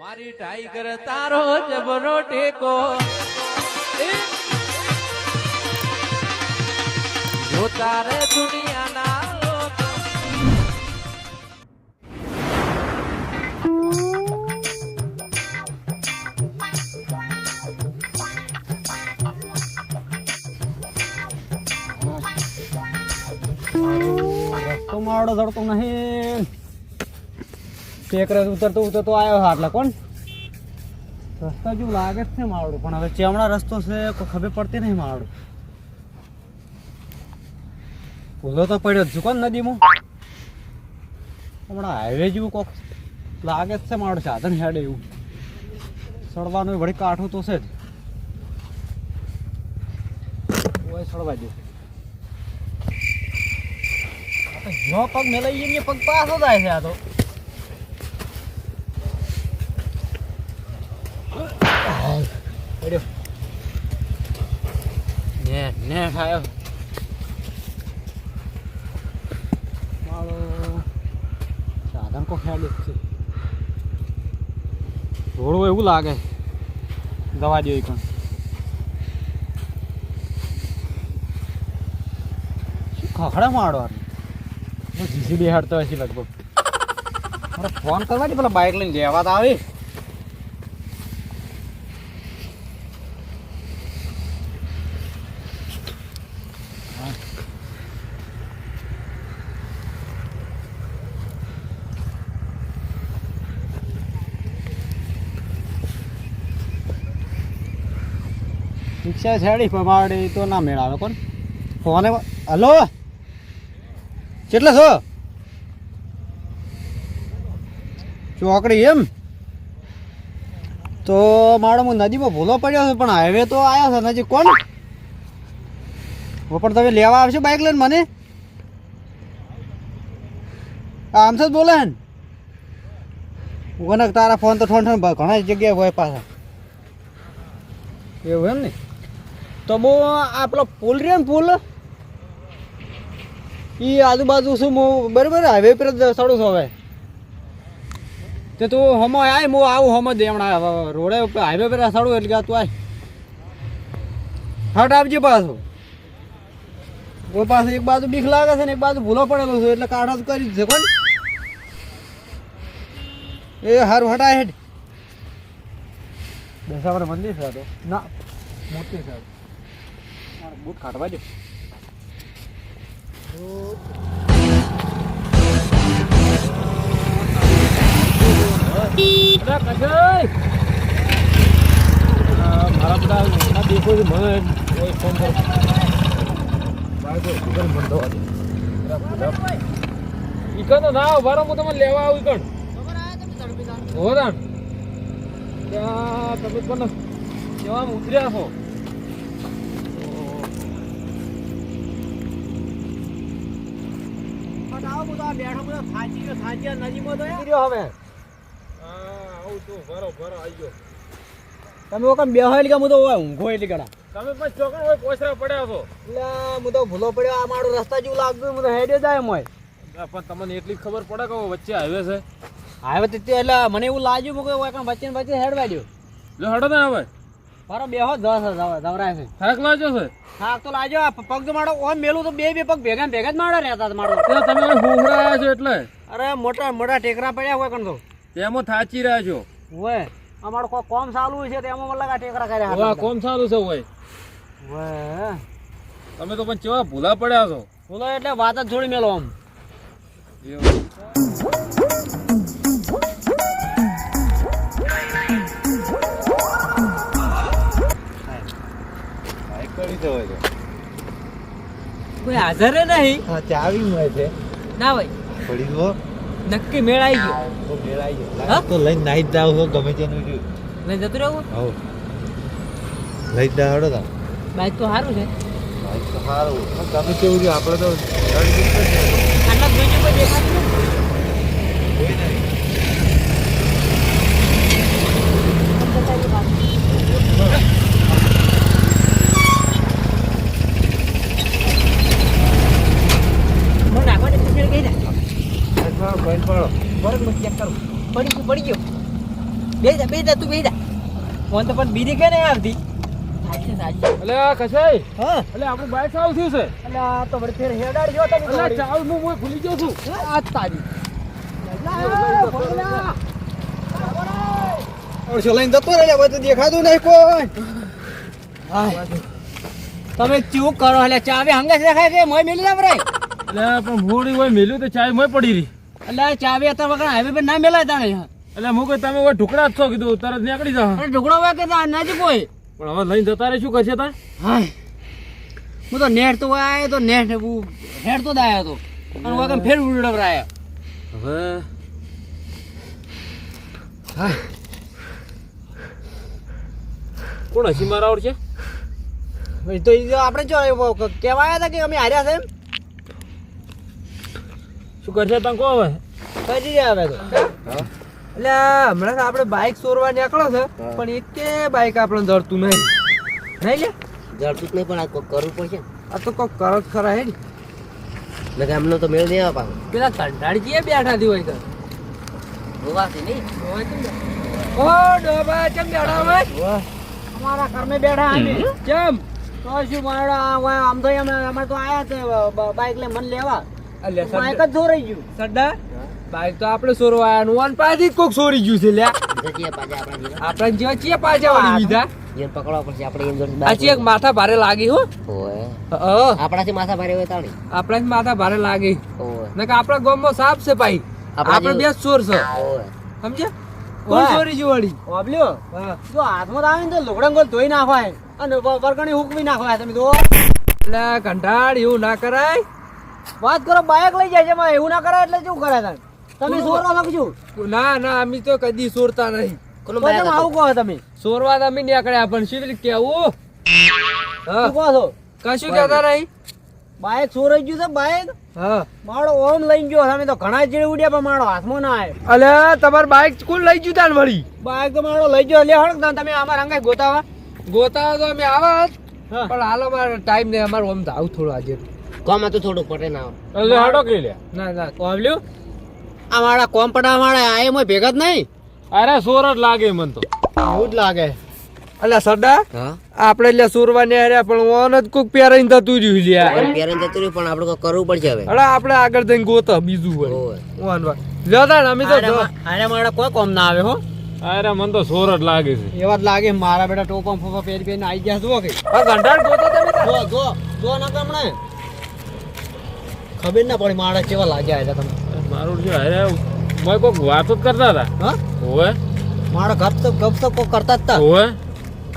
મારી ટાઈગર તારો જબરો ટેકો જો તારે દુનિયાના લોકો રસ્તો મારો ચડતો નહીં ટેકરે ઉતરતો ઉતરતો આવ્યો હા એટલે કોણ? રસ્તા જેવું લાગે જ છે માવડું, પણ હવે ચેમડા રસ્તો છે ખબર પડતી નહીં માવડું. ભૂલો તો પડ્યો જ કોણ નદીમાં? હમણાં હાઈવે જેવું કોક લાગે જ છે માવડું, સાધન હેડે એવું. સડવાનું વળી કાઠું તો છે જ. ઓય સડવા દે જો પગ મેલાઈ જઈએ પગ પાછો થાય છે આ તો. ને ખાયો. મારો સાધન કો ખ્યાલ છે. થોડું એવું લાગે. દવા જેવી પણ. ખખડા મારો જીસીબી હાડતો હશે લગભગ. ફોન કરવા દે, પેલા બાઇક લઈને લેવા તો આવે. રિક્ષા છેડી પમાડી તો ના મેળ કોણ? ફોને હલો? કેટલા છો? ચોકડી એમ? તો મારો હું નદીમાં ભૂલો પડ્યો છું, પણ હાઈવે તો આવ્યો છે, નજીક કોણ? પણ તમે લેવા આવશો બાઇક લઈને મને? આમ જ બોલે ને. તારા ફોન તો ઠોન ઠોન ઘણા જગ્યાએ હોય પાછા. એવું એમ ને? તો બહુ આ પેલો રહ્યો ને પુલ? એ આજુબાજુ શું હું બરાબર હાઈવે પર જ સડું છું હવે. તે તું હમો આય, હું આવું હમો દે હમણાં રોડે હાઈવે પર સડું એટલે કે તું આય. હટ આપજે પાછું. કોઈ પાસે એક બાજુ બીક લાગે છે ને, એક બાજુ ભૂલો પડેલો છે, એટલે કાઢા તો કરી છે, કોણ? એ હારું હટાય હેડ દશાવર મંદિર છે તો. ના, મોટી મારે બૂટ કાઢવા દે. મારા બધા દેખો છે મને કોઈ ફોન કરો. ઈકન તો ના ઊભા હું તમને લેવા આવું ઈકન. હો રામ ત્યાં તમે પણ કેવા ઉતર્યા છો? તમે ઓકમ બેહો એટલે કે હું તો ઓય ઊંઘો એટલે કડા તમે પણ ચોકણ હોય પોસરા પડ્યા છો. એટલે હું તો ભૂલો પડ્યો આ મારો રસ્તા જેવું લાગતું હું તો હેડે જાય મોય પણ તમને એટલી ખબર પડે કે વચ્ચે હાઈવે છે? હાઈવે તે તે એટલે મને એવું લાગ્યું કાં વચ્ચે વચ્ચે હેડવા દો હેડો ને હવે. મારો બેહો દસ જવરાય છે. થાક લાજો છે? થાક તો લાજો પગ તો મારો ઓમ મેલું તો બે બે પગ ભેગા ભેગા જ મારા રહેતા હતા મારો તમે હુહરાયા છો એટલે? અરે મોટા મોટા ટેકરા પડ્યા હોય કણ તો. તેમાં થાચી રહ્યા છો? હોય. અમારો કો કોમ ચાલુ છે તેમાં મને લાગે ટેકરા કર્યા હા કોમ સારું છે હોય. હોય. તમે તો પણ કેવા ભૂલા પડ્યા છો? ભૂલા એટલે વાત જ થોડી મેલો આમ. એવું. હાજર નહીં. હા ચાવી મળે છે ના ભાઈ. પડી ગયો. નક્કી મેળ આવી ગયો તો મેળ આવી ગયો. હા? તો લઈને નાઈ જાવ છો ગમે તેનું જો લઈ જતું રહો? હો લઈ જ હેડો તા બાઈક તો સારું છે. ભાઈ તો સારું ગમે તેવું જો આપણે તો. આટલા બીજું કોઈ દેખાતું. કોઈ નહીં. મને નાખવા દે, પછી કહી ભાઈ આ તો બંધ ચેક કરું. પડી ગયું, પડી ગયું. બે જા બે જા તું બે જા. ફોન તો પણ બીજી કે નહીં આવતી? એટલે આ કસાઈ હા. એટલે આપણું બાઈક સાવ થયું છે. એટલે આ તો વળી ફેર હેડાડ ગયો તમે ચાવ હું ભૂલી ગયો છું. આ તારી. લઈને જતો રહે તો દેખાતું નહીં કોઈ. તમે ચૂક કરો એટલે ચાવી હંગે દેખાય છે મોય મેલી જાવ રે એટલે પણ ભૂડી હોય મેલ્યું તો ચાય મોય પડી રહી. એટલે ચાવી હતા વગર હાઈવે પર ના મેલાય તાણે એટલે હું કોઈ તમે ઢુકડા જ છો કીધું તરત નીકળી જાવ ઢોકળો હોય કે તા હોય. કોઈ પણ હવે લઈને જતા રે શું કરશે તા હાય. હું તો નેટ તો આયો તો નેટ હેડ તો દાયો તો. અને વગર ફેર ઉડવરાયો હવે કોણ હસી મારા છે ભાઈ તો જો આપણે જો કહેવાયા હતા કે અમે હાર્યા છે એમ? શું કરશે તને કહો હવે? કઈ જગ્યાએ આવે તો. એટલે હમણાં તો આપણે બાઇક ચોરવા નીકળો છે પણ એક કે બાઇક આપણે ધરતું નહીં. નહીં લે ધરતું જ નહીં પણ આ કોક કરવું પડશે. આ તો કોક કરત ખરા હે ને? ગામનો એમનો તો મેળ નહીં આવે પેલા કંટાળી જઈએ બેઠા થી હોય તો. જોવાશે નહીં. ઓ ડોબા કેમ બેઠા હોય? અમારા ઘરમે બેઠા અમે. ચમ. તો શું મારા આમ તો અમે અમે તો આયા છે બાઇક લે મન લેવા. બાઇક જ ચોરાઈ ગયું. સડ્ડા બાઇક તો આપણે ચોરવા આયા પાછી કોક ચોરી ગયું છે લ્યા. આપણા જેવા પાછા વાળી લીધા પકડવા પડશે આપણે એમ જોડે આ ચીક માથા ભારે લાગી હો. આપણાથી માથા ભારે હોય તાણી. આપણે માથા ભારે લાગી. ઓય. આપણા ગામમાં સાફ છે ભાઈ. આપણા બે ચોર છે. સમજ્યા? કોણ ચોરી જોડી ઓબલ્યો જો હાથમાં આવે ને તો લુગડા ગોલ ધોઈ નાખવાય અને વરગણી હુકવી નાખવાય તમે તો એટલે કંટાળ એવું ના કરાય. વાત કરો બાઇક લઈ જાય છે એમાં એવું ના કરે એટલે શું કરે તમે ચોરો લખજો ના ના અમે તો કદી સોરતા નહીં? આવું કહો તમે. સોરવા તમે નીકળ્યા પણ શી કેવું? કહો છો? કશું કહેતા નહીં. બાઇક ચોરાઈ ગયું છે બાઇક હા. મારો ઓમ લઈ ગયો તમે તો ઘણા જેડ ઉડ્યા પણ મારો હાથમાં ના આવે. અલે તમાર બાઇક કોણ લઈ ગયું તાન વળી? બાઇક તો મારો લઈ ગયો લે હળ તમે અમાર અંગે ગોતાવા. ગોતાવા તો અમે આવા. પણ હાલ અમારે ટાઈમ નહીં અમાર ઓમ તો આવું થોડું આજે. કોમ હતું થોડું પડે ના એટલે હાડો કરી લે. ના ના કોવલ્યું અમારા કોમ્પટા વાળા આ એમાં ભેગા જ નહીં? અરે સોર જ લાગે મન તો. એવું જ લાગે. અલ્યા સરડા આપણે એટલે સુરવાની હાર્યા પણ ઓન જ કોક પહેરાઈને થતું રહ્યું લ્યા પેરેન્ટ જતું રહ્યું પણ આપણે કરવું પડશે હવે. અલા આપણે આગળ જઈને ગોતા બીજું હોય. ઓન વાન વાન અમે તો અરે મારા કોઈ કોમ ના આવે હો. અરે મન તો સોર જ લાગે છે. એવા જ લાગે મારા બેટા ટોપમ ફોપા પહેરી પહેરીને આવી ગયા જુઓ કે? આ ગોતો તમે જો જો જો ના કમણે ખબર ના પડી મારા કેવા લાગ્યા હતા તમે મારું જો અરે મેં કોઈક વાતો જ કરતા હતા. હા? હોવે. મારા ગપ તો ગપ તો કોઈ કરતા જ તા. હોવે.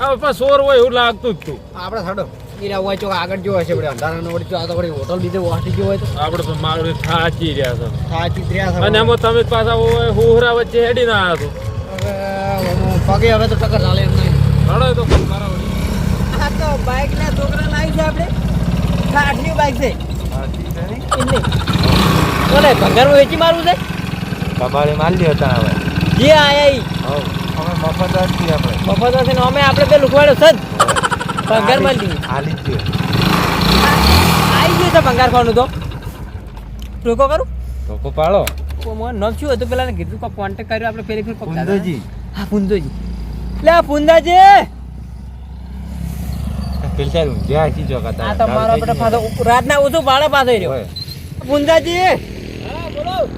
હા પણ સોર હોય એવું લાગતું જ તું. આપણે સાડો ઈરા હોય ચોક આગળ જો હશે બડે અંધારાનો વળી જો આ તો વળી હોટલ લીધે વાટી ગયો હોય તો. આપણે તો મારું થાચી રહ્યા છે. સાચી છો. અને એમાં તમે પાછા હોય હુહરા વચ્ચે હેડી ના આવ્યા પગે હવે તો ટક્કર ચાલે એમ નહીં. એ તો કરો વળી. આ તો બાઇક ના છોકરા લાવી છે આપણે. આટલી બાઇક છે. એમની. કોને ભંગારમાં વેચી મારવું છે? કબાડી મારી લ્યો હતા હવે. જે આયા ઈ. હવે મફત છીએ આપણે. મફત હશે ને અમે આપણે પેલું ખવાડો સદ ભંગાર મારી હાલી જ આવી ગયું છે ભંગાર ખાવાનું તો. રોકો કરું? રોકો પાડો. મને નામ શું હતું પેલા કીધું કોઈ કોન્ટેક્ટ કર્યો આપણે ફેરી ફેર કુંદજી હા પુંદોજી લે આ પુંદાજી પેલ સાહેબ ઊંઝા હસી જો આ તો મારો બેટા પાછો રાતના ઓછું ભાડે પાછો રહ્યો. પુંદાજી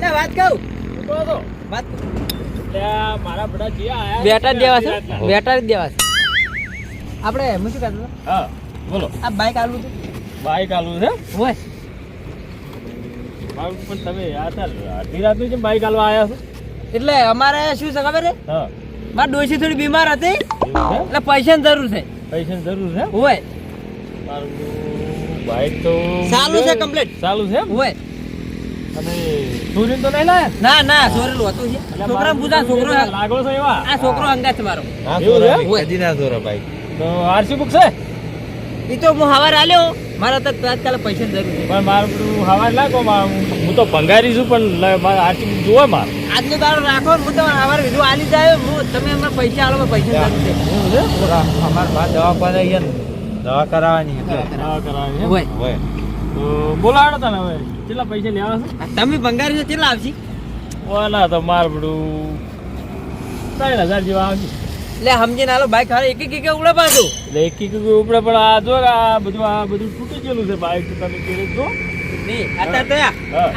એ વાત કહું. વાત મારા બધા જ્યાં આયા બેટા જ દેવા છે? બેટા જ દેવા છે. આપણે હું શું કહેતો હા બોલો. આ બાઈક આલું હતું બાઈક આલું છે? હોય. પણ તમે અડધી રાતનું છે બાઈક આલવા આવ્યા છો. એટલે અમારે શું છે ખબર છે? હા. મારી ડોશી થોડી બીમાર હતી. એટલે પૈસાની જરૂર છે. પૈસાની જરૂર છે? હોય. બાઈક તો ચાલુ છે કમ્પ્લીટ સારું છે એમ? હોય. અને સુરીન તો નહીં લાયા? ના ના સોરેલું હતું છે છોકરા પૂછા છોકરો લાગો છો એવા? આ છોકરો અંગા છે મારો. હા? સોરા કદી ના સોરા ભાઈ. તો આરસી બુક છે? એ તો હું હવાર આલ્યો. મારા તો તાત્કાલિક પૈસા જરૂર છે. પણ મારું પેલું હવા લાગો મારું હું તો ભંગારી છું પણ મારે આરસી બુક જોવે મારે. આજનો દાડો રાખો હું તો હવાર બીજું આલી જાય હું તમે અમારે પૈસા આલો પૈસા જરૂર છે. અમારમાં દવા પાડે ને. દવા કરાવવાની દવા હા કરાવી એમ? હોય. હોય. તો બોલાડો તને હવે. કેટલા પૈસા લેવા છે? તમે ભંગારી છો કેટલા આવશે? ઓલા તો માર બધું ત્રણ હજાર જેવા આવશે. એટલે સમજીને હાલો બાઈક હારે એક એક ઉડે પાછું. એટલે એક એક ઉપડે પણ આ જો આ બધું આ બધું તૂટી ગયેલું છે બાઈક તમે જોડે જો. નહીં અત્યારે તો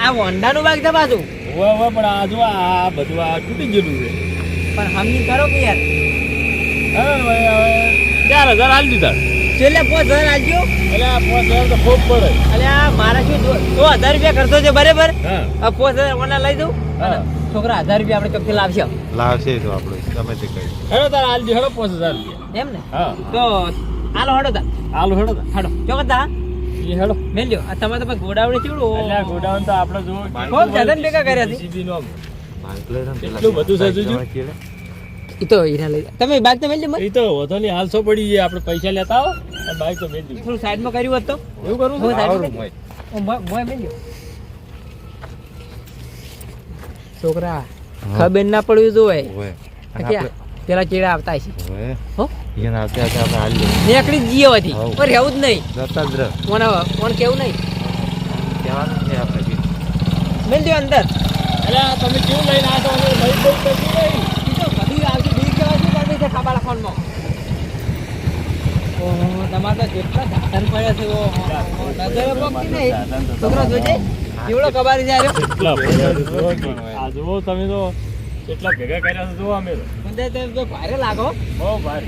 આ- હોન્ડાનું બાઈક છે પાછું. હવે હવે પણ આ જો આ બધું આ તૂટી ગયેલું છે. પણ સમજી કરો કે યાર. હવે ચાર હજાર હાલ દીધા. છેલ્લે પોચ હજાર આલજો એટલે આ પાંચ હજાર તો ખૂબ પડે. એટલે આ મારા શું સો હજાર રૂપિયા ખર્ચો છે બરાબર? હા. આ પોચ હજાર ઓના લઈ દઉં. છોકરા હજાર રૂપિયા આપણે ચોખ્ખી લાવશે. લાવશે તો આપણે ગમે તે કરી. હેડો તાર આલી હેડો પાંચ હજાર રૂપિયા. એમ ને? હા. તો હાલો હડો તા આલુ હેડો તાર. હડો. ચોકત તા હેડો. મેલ્યો આ તમારે તો ચીવડું એટલે ગોડાઉન તો આપણે જો ખૂબ જગન ભેગા કર્યા છે. નું એટલું બધું છે. ઈ તો હીરા લઈ તમે બાઈક તો મેલ્યો એ તો વધો ની હાલસો પડી જાય આપણે પૈસા લેતા આવો. બાઈક તો મેળ થોડું સાઈડમાં કર્યું હોત તો? એવું કરું હું સાઈડમાં આવરું કરી- હોય. ઓ, મોય- મોય મેલ્યો છોકરા ખબર ના પડવી જોઈએ. હોય. અને કે આપણે- પેલા ચેડા આવતા હશે હો? એને આવતા આવતા આપણે હાલી નીકળી જ જઈએ હતી. પણ રહેવું જ નહીં. મને કેવું નહીં? કહેવાનું છે આપણે મેલ દો અંદર. એટલે તમે કેવું લઈને આવ્યા છો? અને લઈ નહીં. ઈ તો બધું આવતું બીક કેવા શું કરવી છે ખાબાળા ફોનમાં તમારે તો છે છે કેટલા છે કે. આ જુઓ તમે તો કેટલા ભેગા કર્યા છે જુઓ અમે તો. મને તો ભારે લાગો બહુ ભારે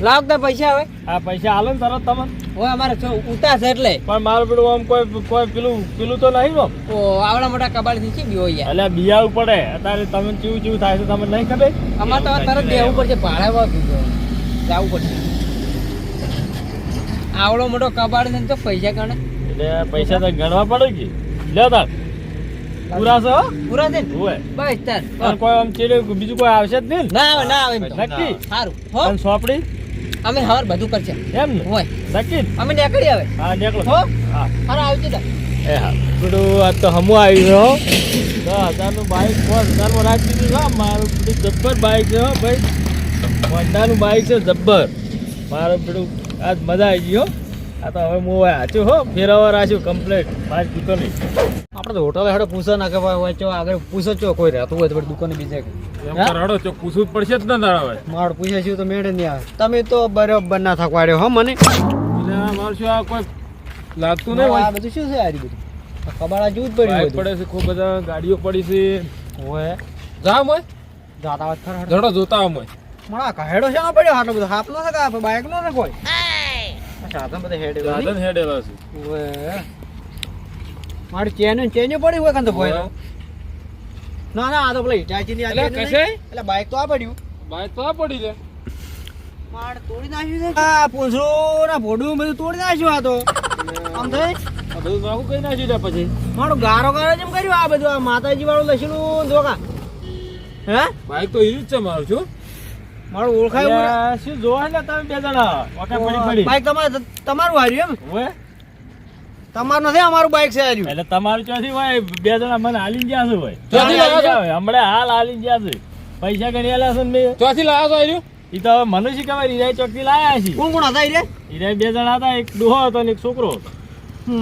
લાવ તો પૈસા હવે આ પૈસા આલો ને તરત તમે હવે અમારે છો ઉતાર છે એટલે પણ મારું પેલું આમ કોઈ કોઈ પેલું પેલું તો નહીં ઓ આવડા મોટા કબાડી થી બી હોય યાર એટલે બિયાવું પડે અત્યારે તમે ચીવું ચીવું થાય છે તમને નહીં ખબર અમારે તો તરત દેવું પડશે ભાડે જવું પડશે આવડો મોટો કબાડ છે ને તો પૈસા ગણે. એટલે પૈસા તો ગણવા પડે કે. લે તાર. પૂરા છો? પૂરા દે હોય બસ તાર. કોઈ આમ ચીડે બીજું કોઈ આવશે જ નહીં ના? આવે ના આવે. નક્કી? સારું. હો. અને સોપડી? અમે હવાર બધું કરશે. એમ ને? હોય. નક્કી? અમે નીકળી આવે હા નીકળો. હો? હા. હાર આવજો તાર એ હા. પેલું આ તો હમું આવી હો. દસ હજારનું બાઇક પાંચ હજારમાં રાખી દીધું છે મારું બધું જબ્બર બાઇક છે હો ભાઈ. હોન્ડાનું બાઇક છે જબ્બર. મારું પેલું આજ મજા આવી ગયો આ તો હવે હું હાચું હો ફેરવવા રાખ્યું કમ્પ્લેટ પાંચ દુકાને આપણે તો હોટલ હેડો પૂછો ના કે ભાઈ હોય ચો આગળ પૂછો ચો કોઈ રહેતું હોય તો પછી દુકાને બીજે. એમ કરાડો પૂછવું જ પડશે જ ના તારા મારો પૂછે છે તો મેળે નહીં આવે તમે તો બરોબર ના થકવાડ્યો હો મને. મારું શું આ કોઈ લાગતું નહીં આ બધું શું છે આ બધું કબાડા જેવું જ પડ્યું બાઇક પડે છે ખૂબ બધા ગાડીઓ પડી છે. હોય જા હોય? જાતા વાત ખરા જોતા હોય. મણા કહેડો આ પડ્યો આટલો બધો. હાપલો છે કે બાઈક નો ને કોઈ? સાધન બધા હેડે સાધન હેડેલા છે. ઓય મારી ચેન ચેન પડી હોય કાં તો ભોય ના ના આ તો પેલા હિટાચી ની એટલે કશે? એટલે બાઈક તો આ પડ્યું. બાઈક તો આ પડી લે. માર તોડી નાખ્યું છે? આ પૂંછડું ના ભોડું બધું તોડી નાખ્યું આ તો. આમ થઈ આ બધું નાખું કઈ નાખ્યું લે પછી. મારું ગારો ગારો જેમ કર્યું આ બધું આ માતાજી વાળું લસણું ધોકા. હે? બાઈક તો ઈ જ છે મારું છું મારું ઓળખાય શું જોવા ને તમે બે જણા? ઓકે પડી પડી. બાઈક તમારું તમારું હાર્યું એમ? હોય તમારું નથી અમારું બાઈક છે હાર્યું? એટલે તમારું ચોથી હોય બે જણા મને હાલીને ગયા છે ભાઈ. ચોથી લાવ્યા છો? હમણાં હાલ હાલીને ગયા છે. પૈસા ગણી આલ્યા છે ને મેં. ચોથી લાવ્યા છો હાર્યું? ઈ તો મને શી કહેવાય ઈરાય ચોકથી લાવ્યા લાયા છે. કોણ કોણ હતા ઈ રે ઈરાય બે જણા હતા એક ડોહો હતો ને એક છોકરો. હતો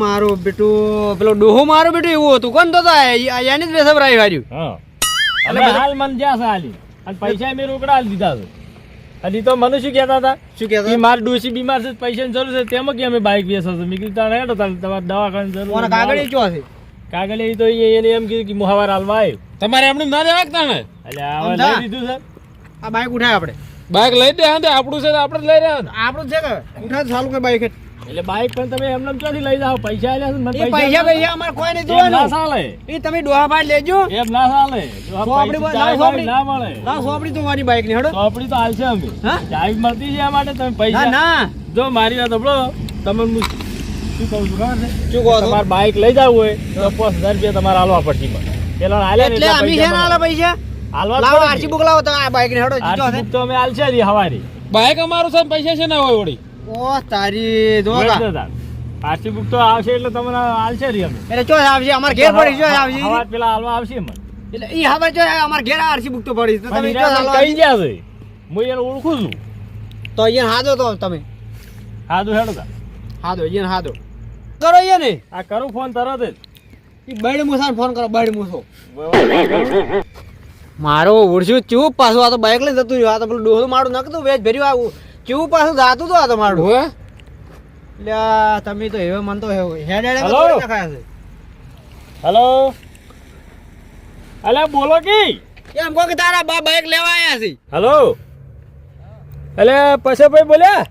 મારો બેટું પેલો ડોહો મારો બેટું એવું હતું. કોણ તો થાય યાની જ બેસબ રાઈ હાર્યું. હા. અને હાલ મને જ્યાં છે હાલી. અને પૈસા મેં રોકડા દીધા છે. અને તો મને શું કહેતા હતા? શું કે કહેતા મારી ડોસી બીમાર છે પૈસાની જરૂર છે તેમ કે અમે બાઇક વેચો છે મેં કીધું હેડો તારે તમારે દવાખાને જરૂર છે. કાગળ ચો છે? કાગળ એ તો એને એમ કીધું કે મુહાવાર હાલવા આવ્યો. તમારે એમને ના દેવા તાણે એટલે હવે લઈ દીધું છે. આ બાઈક ઉઠાય આપણે. બાઇક લઈ દે હા આપણું છે આપણે જ લઈ રહ્યા આપણું છે કે? ઉઠાય ચાલુ કે બાઈક એટલે બાઇક પણ તમે એમને ક્યાંથી લઈ જાઓ? પૈસા આલ્યા મને પૈસા પૈસા અમારે કોઈ નહીં એમ ના જોવાનું. ચાલે. એ તમે ડોહા પાડ લેજો. એમ ના ચાલે. સોપડી. ના મળે. ના સોપડી તો મારી બાઈકની હડો. સોપડી તો હાલશે અમે. ડ્રાઈવ મળતી છે માટે તમે પૈસા ના જો મારી વાત સાંભળો તમે હું શું કહું છું ખબર છે? શું કહો તમારે બાઇક લઈ જવું હોય તો પાંચ હજાર રૂપિયા તમારે હાલવા પડશે મને પેલા હાલે એટલે અમે છે ના આલા પૈસા? હાલવા લાવો આરસી બુક લાવો તો આ બાઈકની હડો. તો અમે હાલશે જ હવારી. બાઈક અમારું છે પૈસા છે ના હોય વળી? ઓ તારી જોગા આરસી બુક તો આવશે એટલે તમને હાલશે રી અમે એટલે ચો આવશે અમાર ઘેર પડી જો આવશે. હવાર પેલા હાલવા આવશે મને એટલે ઈ હવે ચો અમાર ઘેર આરસી બુક તો પડી. તો તમે ચો હાલવા કઈ ગયા છે. હું એને ઓળખું છું. તો અહીંયા હાદો તો તમે. હા હેડો તા. હાદો અહીંયા હાદો. કરો અહીંયા ને. આ કરું ફોન તરત જ. ઈ બૈડ મુસાન ફોન કરો બૈડ મુસો મારો ઉડશું ચૂપ પાછું આ તો બાઇક લઈ જતું રહ્યું. આ તો પેલું ડોહલું મારું નાખતું વેચ ભર્યું આવું. ચૂપ પાછું જાતું તો આ તમારું? મારું હોવે એટલે તમે તો હવે મન તો હેડ હેડ હલો? હેલો? અલે બોલો કી? એમ કો કે તારા બા બાઈક લેવા આવ્યા છે. હલો? એટલે પછી ભાઈ બોલ્યા?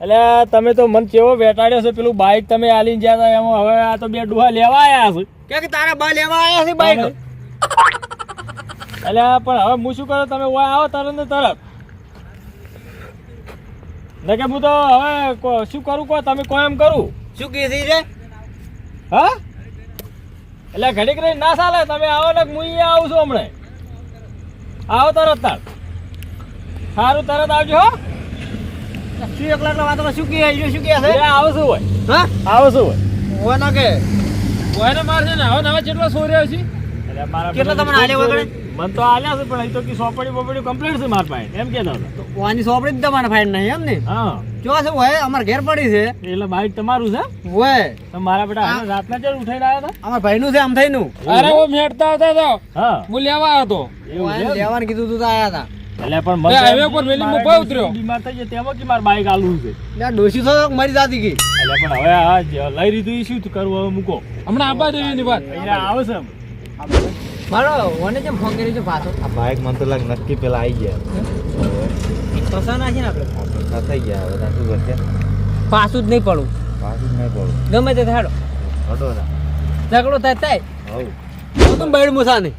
એટલે તમે તો મન કેવો બેટાડ્યો છે? પેલું બાઈક તમે આલીને ગયા હતા એમાં હવે આ તો બે ડુહા લેવા આવ્યા છે. કે તારા બા લેવા આવ્યા છે બાઈક? એટલે પણ હવે હું શું કરું? તમે ઓય આવો તરત ને તરત. કે હું તો હવે શું કરું કો? તમે કો એમ કરું. શું કીધી છે? હા? એટલે ઘડીક રહી ના ચાલે. તમે આવો ને હું અહીંયા આવું છું હમણાં. આવો તરત તાર. સારું તરત આવજો હો. શું એક લાખ વાતો શું કહે? છે શું કહે છે? આવું શું હોય. હા? આવું શું હોય. હોય ના કે કોઈને મારશે ને? હવે નવા કેટલો સોર્યો છે. કેટલો તમને આલ્યો વગર? મને તો આલ્યા છે પણ અહીં તો કે સોપડી બોપડી કમ્પ્લીટ છે માર પાસે. એમ કહેતા હતા. આની સોપડી જ તમારે ફાઈન નહીં એમ ને? હા. જો છે હોય અમાર ઘેર પડી છે. એટલે બાઈક તમારું છે? ઓય. તો મારા બેટા આ રાતના ચડ ઉઠાઈને આવ્યા અમાર ભાઈનું છે આમ થઈનું. નું અરે ઓ મેટતા હતા તો. હા. હું લેવા આવ્યો એવું લેવાનું કીધું તું તો આયા હતા. એટલે પણ મને હાઈવે પર વેલી મારા મુંબઈ ઉતર્યો. બીમાર થઈ જાય તેમાં કે મારે બાઈક આલવું છે? એટલે ડોસી ડોશી તો મારી જાતી ગઈ. એટલે પણ હવે આ લઈ લીધું એ શું કરવું હવે મૂકો. હમણાં આબા દેવીની વાત. અહીંયા આવે છે એમ. મારો ઓને જેમ ફોન કર્યો છે? પાછો આ બાઇક મને તો લાગ નક્કી પેલા આવી ગયા. પસા છે ને આપણે? થઈ ગયા હવે શું કરશે પાછું જ નહીં પડું. પાછું જ નહીં પડું. ગમે તે થાડો હડો ના ઝઘડો થાય થાય. હવ. તું બેડ મુસા ને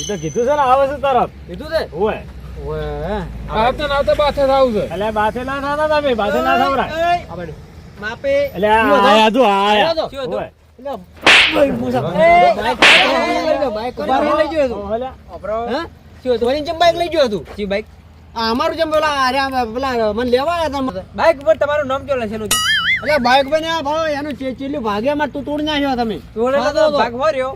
એ તો કીધું છે ને આવે છે તરફ કીધું છે? ઓય ઓય આવતા ના આવતા બાથે થાવું છે. એટલે બાથે ના થતા તમે બાથે ના માપે. એટલે આ આ જો. Bike bike bike bike bike આ અમારું જેમ પેલા અરે પેલા મને લેવા બાઈક પર તમારું નામ કેવું લખેલું છે એટલે બાઈક પર ને ભાવ એનું તું તોડી નાખ્યો તમે ભાગ ભર્યો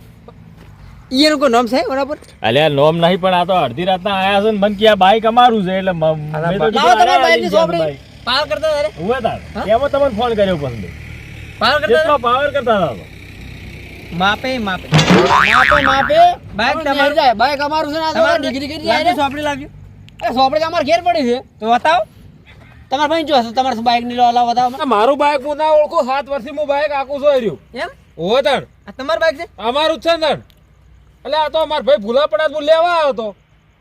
ઈયનું કોઈ નામ છે બરાબર અલ્યા નોમ નહીં પણ આ તો અડધી રાતના આયા છે ને મને કે આ બાઈક અમારું છે એટલે પાવર મેં તો લાવો તમારા અરે, બાઈકની સોપડી. પાર કરતા તાર. તમને ફોન કર્યો પછી પાર કરતા પાવર કરતા હતા. માપે માપે. માપે માપે. બાઈક તમારું જાય. બાઈક અમારું છે ને આ ડિગ્રી કરી જાય સોપડી લાવજો એ સોપડી અમારે ઘેર પડી છે. તો બતાવો. તમારે ભાઈ જો હશે તમારે બાઈકની લાવ બતાવો મારું બાઈક હું ના ઓળખું સાત વર્ષથી હું બાઈક આખું છું રહ્યું એમ? ઓ તણ. તમારું બાઈક છે? અમારું જ છે ને તણ. એટલે આ તો અમાર ભાઈ ભૂલા પડ્યા હું લેવા આવ્યો તો.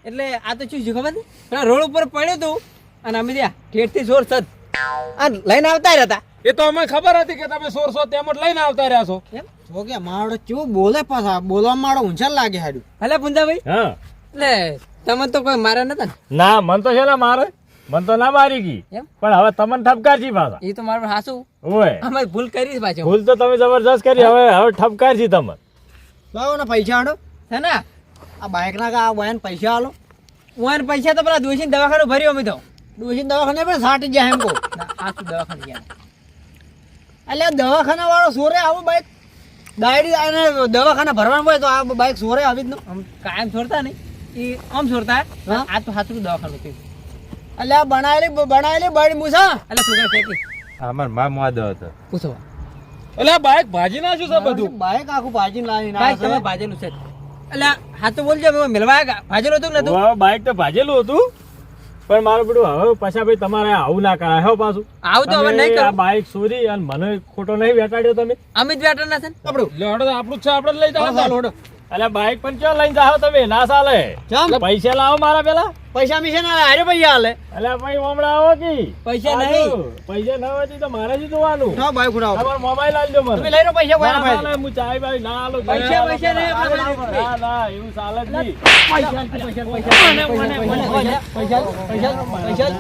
એટલે આ તો શું છે ખબર પેલા રોડ ઉપર પડ્યું હતું અને અમે ત્યાં ઠેઠથી જોર સદ. આ લઈને આવતા રહ્યા હતા. એ તો અમે ખબર હતી કે તમે સોર સો તેમ જ લઈને આવતા રહ્યા છો. એમ? જો કે મારો કેવું બોલે પાછા. બોલવા મારો ઊંચા લાગે હાડું. હલે પુંજાભાઈ. હા. એટલે તમે તો કોઈ મારે નતા ના? મન તો છે ને મારે. મન તો ના મારી ગઈ. એમ? પણ હવે તમને ઠપકાર છી પાછા. એ તો મારું હાસું. ઓય. અમે ભૂલ કરી છે પાછો. ભૂલ તો તમે જબરજસ્ત કરી. હવે હવે ઠપકાર છી તમે લાવો ને પૈસા આડો હે ને? આ બાઇક ના આ વાયન પૈસા આલો વાયન પૈસા તો પેલા દોશી દવાખાનું ભર્યો અમે તો. દોશી દવાખાને પણ સાટી જાય એમ કહું. આ શું દવાખાને ગયા. એટલે દવાખાના વાળો સોરે આવો બાઇક ડાયરી અને દવાખાના ભરવાનું હોય તો આ બાઇક સોરે આવી જ ન કાયમ છોડતા નહીં. એ આમ છોડતા આ તો સાચું દવાખાનું થયું. એટલે આ બનાવેલી બનાવેલી બાઈડ મૂસા એટલે છોકરા ફેંકી અમાર મા મોદો હતો પૂછો. એટલે આ બાઇક ભાજી નાખ્યું છે બધું? બાઇક આખું ભાજી લાવીને બાઇક તમે ભાજેલું છે. એટલે હા તો બોલજો મેં મેળવા ભાજેલું હતું કે નતું બાઇક બાઈક તો ભાજેલું હતું. પણ મારું બધું હવે પછી ભાઈ તમારે આવું ના કરાય. હો પાછું. આવું તો હવે તમે નહીં આ કરું બાઈક ચોરી અને મને ખોટો નહીં વેટાડ્યો તમે. અમિત વેટર ના છે આપણું. આપણું છે આપણે લઈ જાવ અલે બાઈક પણ ક્યાં લઈને જાવ તમે? ના ચાલે. ચમ. પૈસા લાવો મારા પેલા. પૈસા મિશે ના હારે પૈસા હાલે અલે ભાઈ હમણાં આવો કી. પૈસા નહીં. પૈસા ન હોય તો મારે જ જોવાનું? ઉઠાવો બાઈક ઉડાવો. તમારો મોબાઈલ આલજો મને. તમે લઈ લો પૈસા કોઈ ના, હું ચાય બાય ના આલો. પૈસા, પૈસા નહીં, ના, ના, એવું ચાલે જ નહીં. પૈસા પૈસા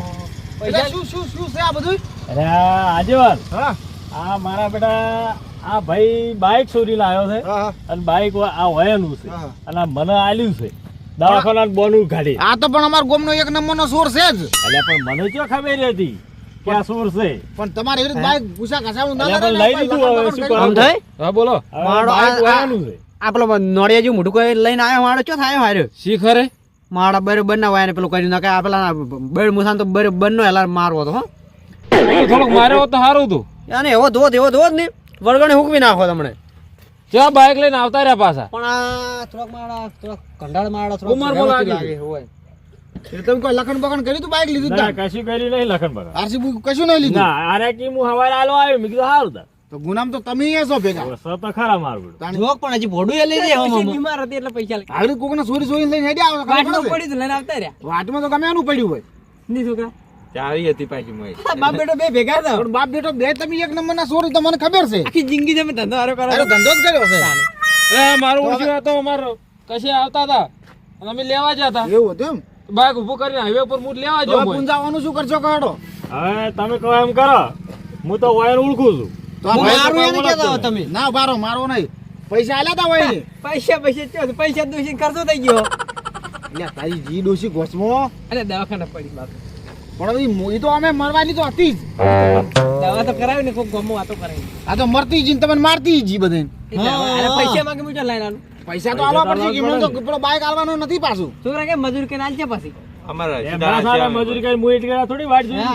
પૈસા શું શું શું છે આ બધું અરે આ આગેવાન, હા. આ મારા બેટા આ ભાઈ બાઈક ચોરી લાવ્યો છે અને બાઈક આ વયનું છે. અને આ મને આલ્યું છે. દવાખાના બોનું કાઢી. આ તો પણ અમાર ગોમનો એક નંબરનો સોર છે જ. એટલે પણ મને ક્યાં ખબર હતી કે આ સોર છે? પણ તમારે એવી બાઇક પૂછા ઘસાવું ના લાગે લઈ લીધું હવે શું કરું થાય હા બોલો. મારો બાઈક આ- વયાનું છે. આ પેલો નોડિયા જેવું મોઢું કોઈ લઈને આવ્યો? મારો ચો થાય હાર્યો? શિખર ખરે? મારા બરોબર ના વાયને પેલું કર્યું. નાખે આ પેલા બેડ મુસાન તો બરોબર નો એલાર મારવો હતો હો. થોડોક માર્યો તો સારું હતું. અને એવો ધોધ એવો ધોધ ને. વળગણે હુકવી નાખો તમને. ચા બાઇક લઈને આવતા રહ્યા પાછા. પણ આ થોડોક મારા થોડોક કંડાળ મારા થોડોક ઉમર બોલા લાગે હોય. તમે કોઈ લખન બખન કર્યું તું બાઇક લીધું ના કશું કર્યું નહીં લખન બખન. આરસી કશું નહીં લીધું? ના આરે કી હું હવારે આલો આવ્યો મે કીધું સારું તા તો ગુનામ તો તમે એ છો ભેગા. સો તો ખરા મારું બેડું તાણી જોક પણ હજી ભોડું એ લઈ જાય હું બીમાર હતી એટલે પૈસા લઈ આગળ કોકને સોરી સોરી લઈને હેડી આવો તો ખબર વાટમાં પડી લઈને આવતા રહ્યા. વાટમાં તો ગમે એનું પડ્યું હોય. ની છોકરા ચાવી હતી પાછી મોય બાપ બેટો બે ભેગા હતા પણ બાપ બેટો બે તમે એક નંબરના ચોરી તો મને ખબર છે. આખી જિંદગી તમે ધંધો આરો કરો અરે ધંધો જ કર્યો છે. એ મારું ઓછું હતો મારો કશે આવતા હતા? અને અમે લેવા જતા એવું હતું એમ? બાઈક ઊભું કરીને હાઈવે પર હું લેવા જો પૂંજાવાનું શું કરશો કાઢો હવે તમે કહો એમ કરો હું તો વાયર ઓળખું છું. તો મારું એને કહેતા તમે. ના બારો મારો નહીં. પૈસા આલ્યા તા હોય પૈસા પૈસા પૈસા દોષી ખર્ચો થઈ ગયો. એટલે તારી જી દોષી ઘોસમો. અને દવાખાના પડી બાપ. પણ હવે તો અમે મરવાની તો હતી જ. દવા તો કરાવી ને કોઈ ગમો વાતો કરાવી આ તો મરતી જી તમને મારતી જી બધે પૈસા માંગે મુજબ લાઈન આનું પૈસા તો આલવા પડશે કે મને તો પેલો બાઈક આલવાનો નથી પાછું. છોકરા કે મજૂર કે નાલ છે પછી. અમારા મજૂર કે કરી મુઈ એટલી થોડી વાટ જોઈ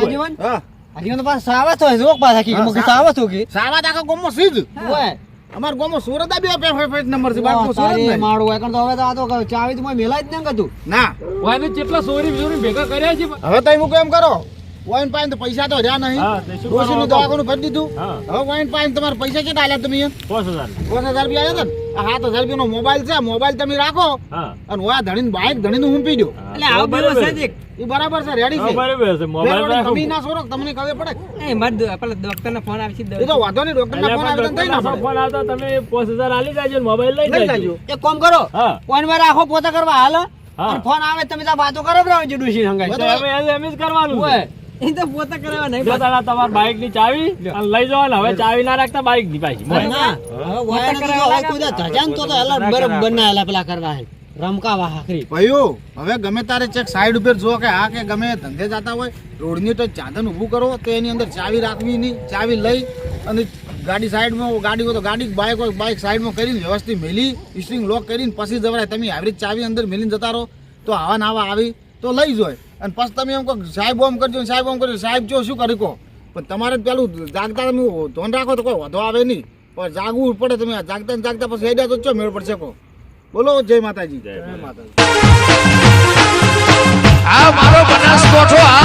આગેવાન તો પાછા સાવત હોય જોક પાછા કે સાવત. સાવત હો કી? આખા ગોમો સીધ. ઓય અમાર ગોમો સુરત આ બે ફે ફે નંબર છે. બાકી સુરત ને મારું હોય તો હવે તો આ તો ચાવી તો મેલા મેલાય જ ન કતું ના. વાયને કેટલા સોરી સોરી ભેગા કર્યા છે હવે તો હું કેમ કરો. વાઈન પાઈન તો પૈસા તો રહ્યા નહીં. ડોસી તે શું ડોશીનું કરવાનું? દવાખાનું ભરી દીધું. હવે વાઈન પાઈન તમારે પૈસા કેટલા આલ્યા તમે એમ પાંચ હજાર. પાંચ હજાર રૂપિયા આલ્યા હતા ને આ સાત હજાર મોબાઈલ છે મોબાઈલ તમે રાખો. અને ઓયા ધણીને બાઈક ધણીને હુંપી દો એટલે આવો બધું છે. એ બરાબર છે રેડી છે. બરાબર છે મોબાઈલ તમે ના સોરો તમને ખબર પડે. એ મત દો- પેલા ડોક્ટરનો ફોન આવશે એ તો વાંધો નહીં ડોક્ટર એટલે ફોન આવે તો થઈ ના ફોન આવતો તમે પાંચ હજાર આલી જાજો મોબાઈલ લઈ જાજો. એક કામ કરો ફોનમાં રાખો પોતા કરવા હાલ. અને ફોન આવે તમે તો વાતો કરો બરાબર છે ડુસી હંગાઈ તો હવે એમ એમ જ કરવાનું છે. એ તો પોતા કરાવવા નહીં ની ચાવી અને લઈ ને હવે ચાવી ના રાખતા બાઈકની પાછી ના. હવે વાયા નથી જો, હવે કોઈ ધજાન તો તો એલા બરાબર બનાયેલા પેલા કરવા હે રમકા વાહ આખરી. હવે ગમે તારે ચેક સાઈડ ઉપર જો કે હા કે ગમે ધંધે જતા હોય રોડની તો ચાંદન ઊભું કરો તો એની અંદર ચાવી રાખવી નહીં. ચાવી લઈ અને ગાડી સાઈડમાં ગાડી હોય તો ગાડી બાઇક હોય બાઇક સાઈડમાં કરીને વ્યવસ્થિત મેલી સ્ટ્રિંગ લોક કરીને પછી જવરાય. તમે એવરેજ ચાવી અંદર મેલીને જતા રહો. તો આવા ને આવા આવી. તો લઈ જોય. અને પછી તમે એમ કહો સાહેબ ઓમ કરજો સાહેબ ઓમ કરજો. સાહેબ જો શું કરી કહો. પણ તમારે પેલું જાગતા તમે ધોન રાખો તો કોઈ વધો આવે નહીં. પણ જાગવું પડે તમે. જાગતા જાગતા પછી હેડ્યા તો ચો મેળ પડશે કહો. બોલો જય માતાજી. જય માતાજી. આ મારો બનાસકોઠો આ